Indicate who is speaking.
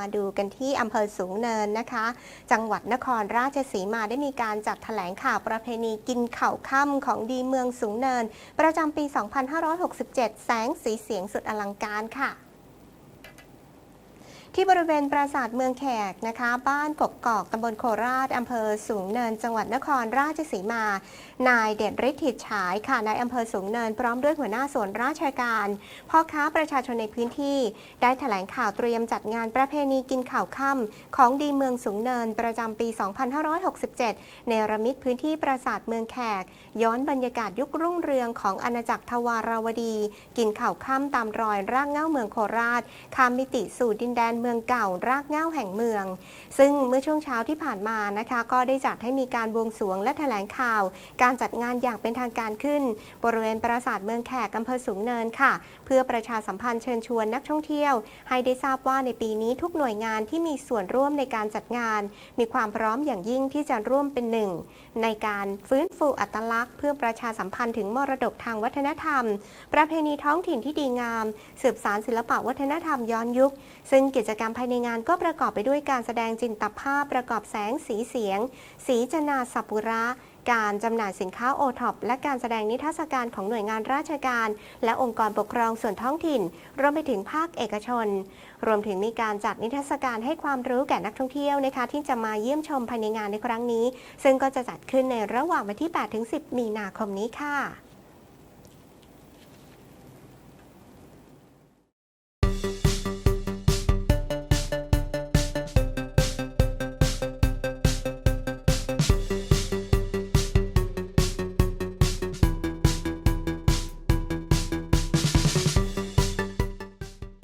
Speaker 1: มาดูกันที่อำเภอสูงเนินนะคะ จังหวัดนครราชสีมาได้มีการจัดแถลงข่าวประเพณีกินเข่าค่ำของดีเมืองสูงเนิน ประจำปี 2567 แสงสีเสียงสุดอลังการค่ะ ที่บริเวณปราสาทเมืองแขกนะคะ บ้านกกกอกตำบลโคราชอำเภอสูงเนิน จังหวัดนครราชสีมา นายเด่นฤทธิ์ถิดฉายค่ะนายอำเภอสูงเนิน พร้อมด้วยหัวหน้าส่วนราชการพ่อค้าประชาชนในพื้นที่ ได้แถลงข่าวเตรียมจัดงานประเพณีกินข่าวค่ำของดีเมืองสูงเนินประจำปี 2567 ในระมิตพื้นที่ปราสาทเมืองแขก ย้อนบรรยากาศยุครุ่งเรืองของอาณาจักรทวาราวดี กินข่าวค่ำตามรอยรากเง้าเมืองโคราชข้ามมิติสู่ดินแดนเมืองเก่า รากเหง้าแห่งเมือง ซึ่งเมื่อช่วงเช้าที่ผ่านมานะคะ ก็ได้จัดให้มีการบวงสรวงและแถลงข่าว การจัดงานอย่างเป็นทางการขึ้น บริเวณปราสาทเมืองแขกอำเภอสูงเนินค่ะ เพื่อประชาสัมพันธ์เชิญชวนนักท่องเที่ยว ให้ได้ทราบว่าในปีนี้ทุกหน่วยงานที่มีส่วนร่วมในการจัดงาน มีความพร้อมอย่างยิ่งที่จะร่วมเป็นหนึ่งในการฟื้นฟูอัตลักษณ์ เพื่อประชาสัมพันธ์ถึงมรดกทางวัฒนธรรม ประเพณีท้องถิ่นที่ดีงาม สืบสารศิลปะวัฒนธรรมย้อนยุค ซึ่งกิจกรรมภายในงานก็ประกอบไปด้วยการแสดงจินตภาพประกอบแสงสีเสียง สีจนาสัปุระ การจำหน่ายสินค้าโอท็อปและการแสดงนิทรรศการของหน่วยงานราชการ และองค์กรปกครองส่วนท้องถิ่น รวมไปถึงภาคเอกชน รวมถึงมีการจัดนิทรรศการให้ความรู้แก่นักท่องเที่ยวนะคะ ที่จะมาเยี่ยมชมภายในงานในครั้งนี้ ซึ่งก็จะจัดขึ้นในระหว่างวันที่ 8-10 มีนาคมนี้ค่ะ